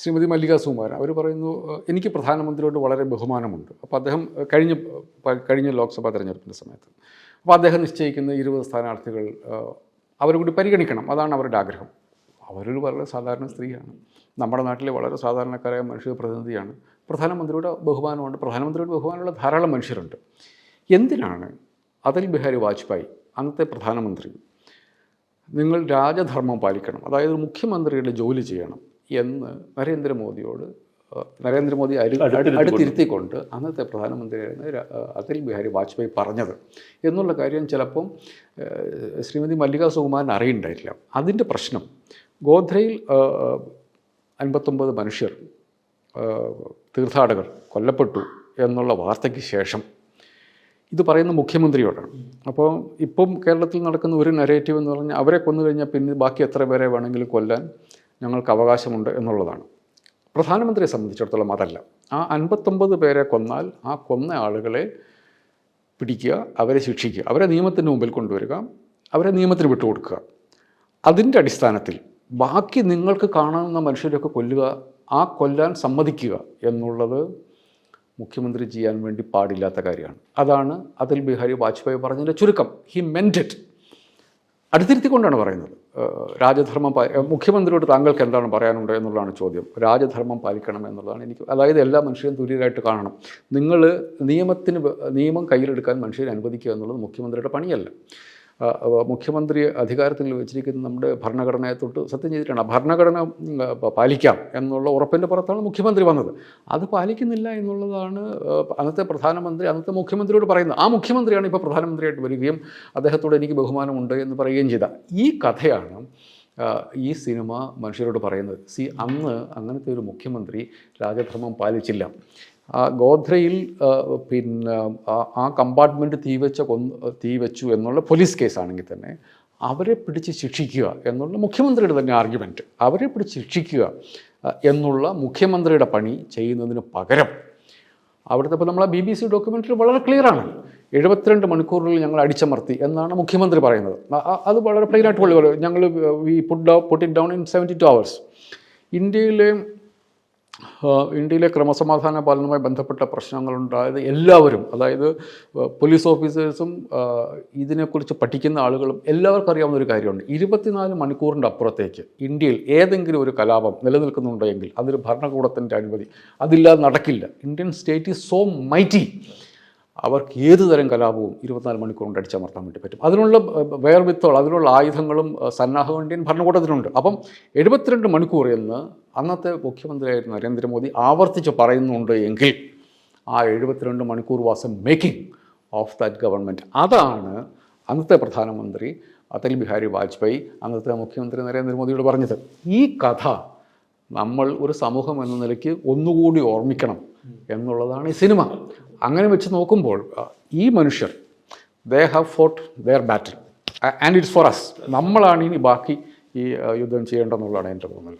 ശ്രീമതി മല്ലിക സുമാരൻ അവർ പറയുന്നു എനിക്ക് പ്രധാനമന്ത്രിയോട് വളരെ ബഹുമാനമുണ്ട്. അപ്പോൾ അദ്ദേഹം കഴിഞ്ഞ കഴിഞ്ഞ ലോക്സഭാ തെരഞ്ഞെടുപ്പിന്റെ സമയത്ത് അപ്പോൾ അദ്ദേഹം നിശ്ചയിക്കുന്ന ഇരുപത് സ്ഥാനാർത്ഥികൾ അവരുകൂടി പരിഗണിക്കണം. അതാണ് അവരുടെ ആഗ്രഹം. അവരൊരു വളരെ സാധാരണ സ്ത്രീയാണ്. നമ്മുടെ നാട്ടിലെ വളരെ സാധാരണക്കാരായ മനുഷ്യ പ്രതിനിധിയാണ്. പ്രധാനമന്ത്രിയുടെ ബഹുമാനമുണ്ട്. പ്രധാനമന്ത്രിയുടെ ബഹുമാനമുള്ള ധാരാളം മനുഷ്യരുണ്ട്. എന്തിനാണ് അടൽ ബിഹാരി വാജ്പേയി അന്നത്തെ പ്രധാനമന്ത്രി നിങ്ങൾ രാജധർമ്മം പാലിക്കണം അതായത് മുഖ്യമന്ത്രിയുടെ ജോലി ചെയ്യണം എന്ന് നരേന്ദ്രമോദിയോട് നരേന്ദ്രമോദി അടുത്തിരുത്തിക്കൊണ്ട് അന്നത്തെ പ്രധാനമന്ത്രിയായിരുന്ന അതിൽ അടൽ ബിഹാരി വാജ്പേയി പറഞ്ഞത്. എന്നുള്ള കാര്യം ചിലപ്പം ശ്രീമതി മല്ലിക സുകുമാരൻ അറിയണ്ടായിട്ടില്ല. അതിന്റെ പ്രശ്നം ഗോധ്രയിൽ അൻപത്തൊമ്പത് മനുഷ്യർ തീർത്ഥാടകർ കൊല്ലപ്പെട്ടു എന്നുള്ള വാർത്തയ്ക്ക് ശേഷം ഇത് പറയുന്ന മുഖ്യമന്ത്രിയോടാണ്. അപ്പോൾ ഇപ്പം കേരളത്തിൽ നടക്കുന്ന ഒരു നരേറ്റീവ് എന്ന് പറഞ്ഞാൽ അവരെ കൊന്നു കഴിഞ്ഞാൽ പിന്നെ ബാക്കി എത്ര പേരെ വേണമെങ്കിലും കൊല്ലാൻ ഞങ്ങൾക്ക് അവകാശമുണ്ട് എന്നുള്ളതാണ്. പ്രധാനമന്ത്രിയെ സംബന്ധിച്ചിടത്തോളം അതല്ല. ആ അൻപത്തൊമ്പത് പേരെ കൊന്നാൽ ആ കൊന്ന ആളുകളെ പിടിക്കുക അവരെ ശിക്ഷിക്കുക അവരെ നിയമത്തിന് മുമ്പിൽ കൊണ്ടുവരിക അവരെ നിയമത്തിന് വിട്ടുകൊടുക്കുക. അതിന്റെ അടിസ്ഥാനത്തിൽ ബാക്കി നിങ്ങൾക്ക് കാണാവുന്ന മനുഷ്യരെയൊക്കെ കൊല്ലുക ആ കൊല്ലാൻ സമ്മതിക്കുക എന്നുള്ളത് മുഖ്യമന്ത്രി ചെയ്യാൻ വേണ്ടി പാടില്ലാത്ത കാര്യമാണ്. അതാണ് അതിൽ ബിഹാരി വാജ്പേയി പറഞ്ഞതിന്റെ ചുരുക്കം. ഹി മെന്റ് ഇറ്റ് അടുത്തിരുത്തിക്കൊണ്ടാണ് പറയുന്നത്. രാജധർമ്മം മുഖ്യമന്ത്രിയോട് താങ്കൾക്ക് എന്താണ് പറയാനുണ്ട് എന്നുള്ളതാണ് ചോദ്യം. രാജധർമ്മം പാലിക്കണം എന്നുള്ളതാണ് എനിക്ക് അതായത് എല്ലാ മനുഷ്യരും തുല്യരായിട്ട് കാണണം. നിങ്ങൾ നിയമത്തിന് നിയമം കയ്യിലെടുക്കാൻ മനുഷ്യരെ അനുവദിക്കുക എന്നുള്ളത് മുഖ്യമന്ത്രിയുടെ പണിയല്ല. മുഖ്യമന്ത്രി അധികാരത്തിൽ വെച്ചിരിക്കുന്ന നമ്മുടെ ഭരണഘടനയെ തൊട്ട് സത്യം ചെയ്തിട്ടാണ്. ഭരണഘടന പാലിക്കാം എന്നുള്ള ഉറപ്പിന്റെ പുറത്താണ് മുഖ്യമന്ത്രി വന്നത്. അത് പാലിക്കുന്നില്ല എന്നുള്ളതാണ് അന്നത്തെ പ്രധാനമന്ത്രി അന്നത്തെ മുഖ്യമന്ത്രിയോട് പറയുന്നത്. ആ മുഖ്യമന്ത്രിയാണ് ഇപ്പോൾ പ്രധാനമന്ത്രിയായിട്ട് വരികയും അദ്ദേഹത്തോട് എനിക്ക് ബഹുമാനമുണ്ട് എന്ന് പറയുകയും ചെയ്ത. ഈ കഥയാണ് ഈ സിനിമ മനുഷ്യരോട് പറയുന്നത് സി അന്ന് അങ്ങനത്തെ ഒരു മുഖ്യമന്ത്രി രാജധർമ്മം പാലിച്ചില്ല. ഗോധ്രയിൽ പിന്നെ ആ- കമ്പാർട്ട്മെന്റ് തീവച്ച കൊന്ന് തീവച്ചു എന്നുള്ള പോലീസ് കേസാണെങ്കിൽ തന്നെ അവരെ പിടിച്ച് ശിക്ഷിക്കുക എന്നുള്ള മുഖ്യമന്ത്രിയുടെ തന്നെ ആർഗ്യുമെന്റ് അവരെ പിടിച്ച് ശിക്ഷിക്കുക എന്നുള്ള മുഖ്യമന്ത്രിയുടെ പണി ചെയ്യുന്നതിന് പകരം. അവിടുത്തെ ഇപ്പോൾ നമ്മളെ ബി ബി സി ഡോക്യുമെന്ററി വളരെ ക്ലിയറാണ്. എഴുപത്തിരണ്ട് മണിക്കൂറിൽ ഞങ്ങൾ അടിച്ചമർത്തി എന്നാണ് മുഖ്യമന്ത്രി പറയുന്നത്. അത് വളരെ പ്ലെയിൻ ആയിട്ട് പോലെ ഞങ്ങൾ we put down put it down in seventy two hours ഇന്ത്യയിലെ ഇന്ത്യയിലെ ക്രമസമാധാന പാലനവുമായി ബന്ധപ്പെട്ട പ്രശ്നങ്ങളുണ്ടായത് എല്ലാവരും അതായത് പോലീസ് ഓഫീസേഴ്സും ഇതിനെക്കുറിച്ച് പഠിക്കുന്ന ആളുകളും എല്ലാവർക്കും അറിയാവുന്ന ഒരു കാര്യമുണ്ട്. ഇരുപത്തിനാല് മണിക്കൂറിന്റെ അപ്പുറത്തേക്ക് ഇന്ത്യയിൽ ഏതെങ്കിലും ഒരു കലാപം നിലനിൽക്കുന്നുണ്ടോ എങ്കിൽ അതൊരു ഭരണകൂടത്തിന്റെ അനുമതി. അതില്ലാതെ നടക്കില്ല. Indian state is so mighty അവർക്ക് ഏത് തരം കലാപവും ഇരുപത്തിനാല് മണിക്കൂർ കൊണ്ട് അടിച്ചമർത്താൻ വേണ്ടി പറ്റും. അതിനുള്ള വേർവിത്തുകൾ അതിനുള്ള ആയുധങ്ങളും സന്നാഹവും ഇന്ത്യൻ ഭരണകൂടത്തിനുണ്ട്. അപ്പം എഴുപത്തിരണ്ട് മണിക്കൂർ എന്ന് അന്നത്തെ മുഖ്യമന്ത്രിയായിരുന്ന നരേന്ദ്രമോദി ആവർത്തിച്ച് പറയുന്നുണ്ട് എങ്കിൽ ആ എഴുപത്തിരണ്ട് മണിക്കൂർ was a making of that government. അതാണ് അന്നത്തെ പ്രധാനമന്ത്രി അതൽ ബിഹാരി വാജ്പേയി അന്നത്തെ മുഖ്യമന്ത്രി നരേന്ദ്രമോദിയോട് പറഞ്ഞത്. ഈ കഥ നമ്മൾ ഒരു സമൂഹം എന്ന നിലയ്ക്ക് ഒന്നുകൂടി ഓർമ്മിക്കണം. എന്നുള്ളതാണ് ഈ സിനിമ. അങ്ങനെ വെച്ച് നോക്കുമ്പോൾ ഈ മനുഷ്യർ they have fought their battle and it's for us നമ്മളാണ് ഇനി ബാക്കി ഈ യുദ്ധം ചെയ്യേണ്ടതെന്നുള്ളതാണ് എന്റെ തോന്നൽ.